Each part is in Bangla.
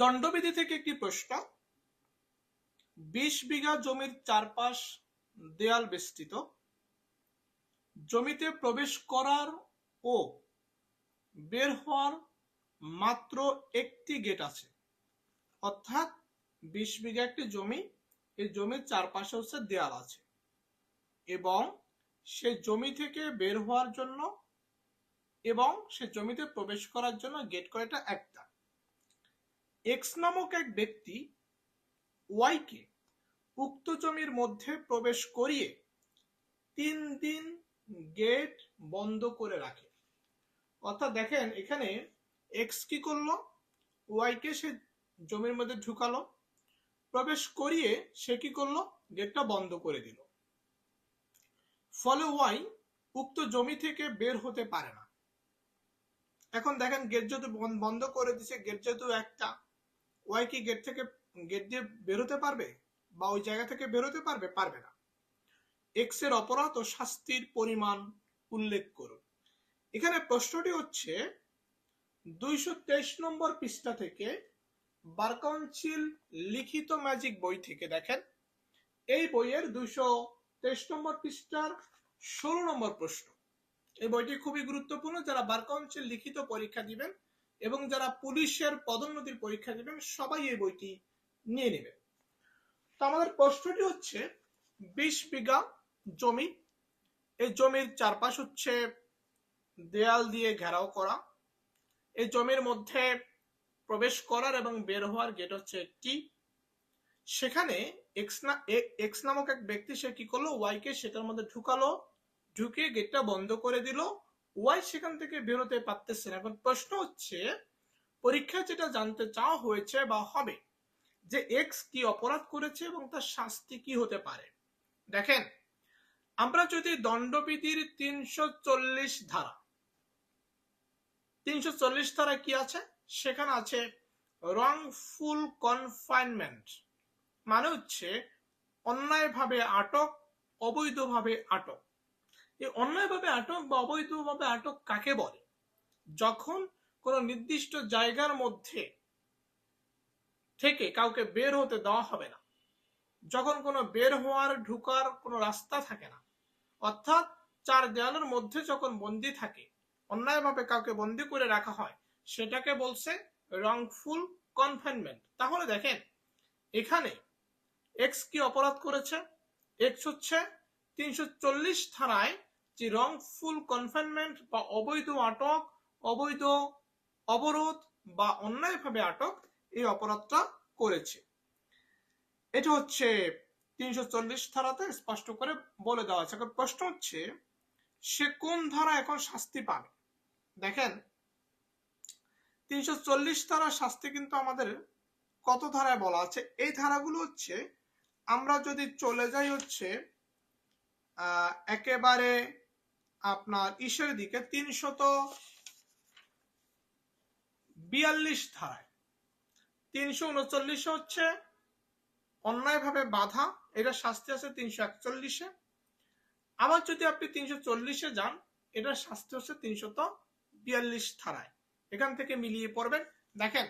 দণ্ডবিধি থেকে একটি প্রশ্ন। বিশ বিঘা জমির চারপাশ দেয়াল বেষ্টিত। জমিতে প্রবেশ করার ও বের হওয়ার মাত্র একটি গেট আছে। অর্থাৎ বিশ বিঘা একটি জমি, এই জমির চারপাশে হচ্ছে দেয়াল আছে। এবং সে জমি থেকে বের হওয়ার জন্য এবং সে জমিতে প্রবেশ করার জন্য গেট কয়টা? একটা। এক্স নামক এক ব্যক্তি ওয়াইকে উক্ত জমির মধ্যে প্রবেশ করিয়ে তিন দিন গেট বন্ধ করে রাখে। অর্থাৎ দেখেন, এখানে এক্স কি করল? ওয়াইকে সে জমির মধ্যে ঢুকালো, প্রবেশ করিয়ে সে কি করল? গেটটা বন্ধ করে দিল। ফলে ওয়াই উক্ত জমি থেকে বের হতে পারে না। এখন দেখেন গেট যেহেতু বন্ধ করে দিছে গেট যেহেতু একটা ওয়াই কি গেট থেকে গেট দিয়ে বেরোতে পারবে? বা ওই জায়গা থেকে বেরোতে পারবে? পারবে না। এক্সের অপরাধ ও শাস্তির পরিমাণ উল্লেখ করুন। এখানে প্রশ্নটি হচ্ছে, দুইশো তেইশ নম্বর পৃষ্ঠা থেকে বার কাউন্সিল লিখিত ম্যাজিক বই থেকে দেখেন। এই বইয়ের দুইশো তেইশ নম্বর পৃষ্ঠার ষোলো নম্বর প্রশ্ন। এই বইটি খুবই গুরুত্বপূর্ণ। যারা বার কাউন্সিল লিখিত পরীক্ষা দিবেন এবং যারা পুলিশের পদোন্নতির পরীক্ষা দেবেন সবাই এই বইটি নিয়ে নেবেন। তো আমাদের প্রশ্নটি হচ্ছে, বিশ বিঘা জমি, এই জমির চারপাশ হচ্ছে দেয়াল দিয়ে ঘেরাও করা। এই জমির মধ্যে প্রবেশ করার এবং বের হওয়ার গেট হচ্ছে একটি। সেখানে এক্স না এক্স নামক এক ব্যক্তি সে কি করল? ওয়াইকে সেটার মধ্যে ঢুকালো ঢুকে গেটটা বন্ধ করে দিল। ওয়াই সেখান থেকে বেরোতে পারতেছে না এখন প্রশ্ন হচ্ছে পরীক্ষায় যেটা জানতে চাওয়া হয়েছে বা হবে, যে এক্স কি অপরাধ করেছে এবং তার শাস্তি কি হতে পারে? দেখেন, আমরা যদি দণ্ডবিধির তিনশো চল্লিশ ধারা, তিনশো চল্লিশ ধারা কি আছে? সেখানে আছে রংফুল কনফাইনমেন্ট মানে হচ্ছে অন্যায়ভাবে আটক, অবৈধভাবে আটক। এই অন্যায়ভাবে আটক বা অবৈধভাবে আটক কাকে বলে? যখন কোন নির্দিষ্ট জায়গার মধ্যে থেকে কাউকে বের হতে দেওয়া হবে না, যখন কোনো বের হওয়ার, ঢুকার কোনো রাস্তা থাকে না, অর্থাৎ চার দেয়ালের মধ্যে যখন বন্দি থাকে, অন্যায়ভাবে কাউকে বন্দি করে রাখা হয়, সেটাকে বলছে রংফুল কনফাইনমেন্ট তাহলে দেখেন, এখানে এক্স কি অপরাধ করেছে? এক্স হচ্ছে তিনশো চল্লিশ ধারায় যে রংফুল কনফাইনমেন্ট বা অবৈধ আটক অবৈধ অবরোধ বা অন্যায়ভাবে আটক এই অপরাধটা করেছে। এটা হচ্ছে তিনশো চল্লিশ ধারাতে স্পষ্ট করে বলে দেওয়া আছে। এখন প্রশ্ন হচ্ছে সে কোন ধারা এখন শাস্তি পাবে? দেখেন তিনশো চল্লিশ ধারা শাস্তি কিন্তু আমাদের কত ধারায় বলা আছে? এই ধারাগুলো হচ্ছে আমরা যদি চলে যাই হচ্ছে আহ, একেবারে আপনার ইসের দিকে তিনশত বিয়াল্লিশ ধারায়। তিনশো উনচল্লিশে হচ্ছে অন্যায়ভাবে বাধা। এটা শাস্তি আছে তিনশো একচল্লিশে। আবার যদি আপনি তিনশো চল্লিশে যান, এটার শাস্তি হচ্ছে তিনশত বিয়াল্লিশ ধারায়। এখান থেকে মিলিয়ে পড়বেন। দেখেন,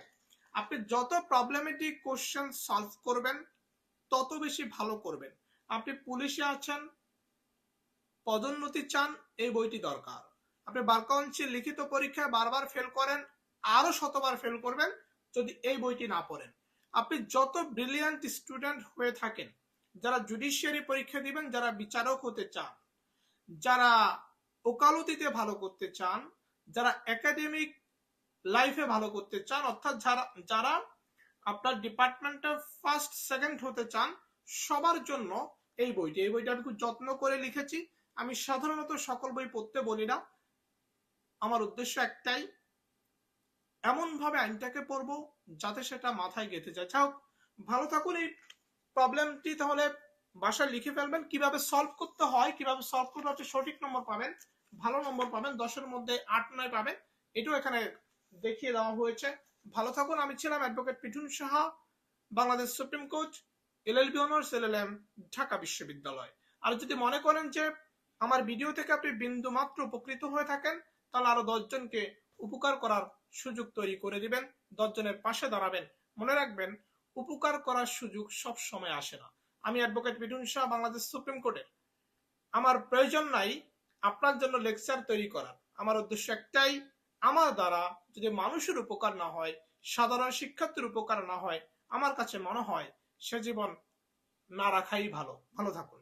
আপনি যত প্রবলেমেটিক কোশ্চেন সলভ করবেন, তত বেশি ভালো করবেন। আপনি পুলিশে আছেন পদোন্নতি চান, এই বইটি দরকার। আপনি বার কাউন্সিল লিখিত পরীক্ষায় বারবার ফেল করেন আরও শতবার ফেল করবেন যদি এই বইটি না পড়েন। আপনি যত ব্রিলিয়ান্ট স্টুডেন্ট হয়ে থাকেন, যারা জুডিশিয়ারি পরীক্ষা দিবেন, যারা বিচারক হতে চান, যারা ওকালতিতে ভালো করতে চান, যারা একাডেমিক লাইফে ভালো করতে চান, অর্থাৎ যারা যারা আপনার ডিপার্টমেন্টে ফার্স্ট সেকেন্ড হতে চান, সবার জন্য এই বইটি, এই বইটা আমি খুব যত্ন করে লিখেছি। আমি সাধারণত সকল বই পড়তে বলি না। আমার উদ্দেশ্য একটাই এমন ভাবে আইনটাকে পড়ব যাতে সেটা মাথায় গেঁথে যায়। যাই ভালো থাকুন এই প্রবলেমটি, তাহলে বাসায় লিখে ফেলবেন। কীভাবে সলভ করতে হয়, কীভাবে সলভ করতে হচ্ছে সঠিক নম্বর পাবেন, ভালো নম্বর পাবেন, দশের মধ্যে আট নয় পাবেন, এটাও এখানে দেখিয়ে দেওয়া হয়েছে। ভালো থাকুন, আমি ছিলাম advocate Pithun Saha, Bangladesh supreme court LLB honours LLM Dhaka বিশ্ববিদ্যালয়। আর যদি মনে করেন যে আমার ভিডিও থেকে আপনি বিন্দু মাত্র উপকৃত হয়ে থাকেন, তাহলে আরও দশজনকে উপকার করার সুযোগ তৈরি করে দিবেন দশজনের পাশে দাঁড়াবেন। মনে রাখবেন, উপকার করার সুযোগ সব সময় আসে না। আমি অ্যাডভোকেট মিঠুন শাহ, বাংলাদেশ সুপ্রিম কোর্টের। আমার প্রয়োজন নাই আপনার জন্য লেকচার তৈরি করার। আমার উদ্দেশ্য একটাই, আমার দ্বারা যদি মানুষের উপকার না হয়, সাধারণ শিক্ষার্থীর উপকার না হয়, আমার কাছে মনে হয় সে জীবন না রাখাই ভালো। ভালো থাকুন।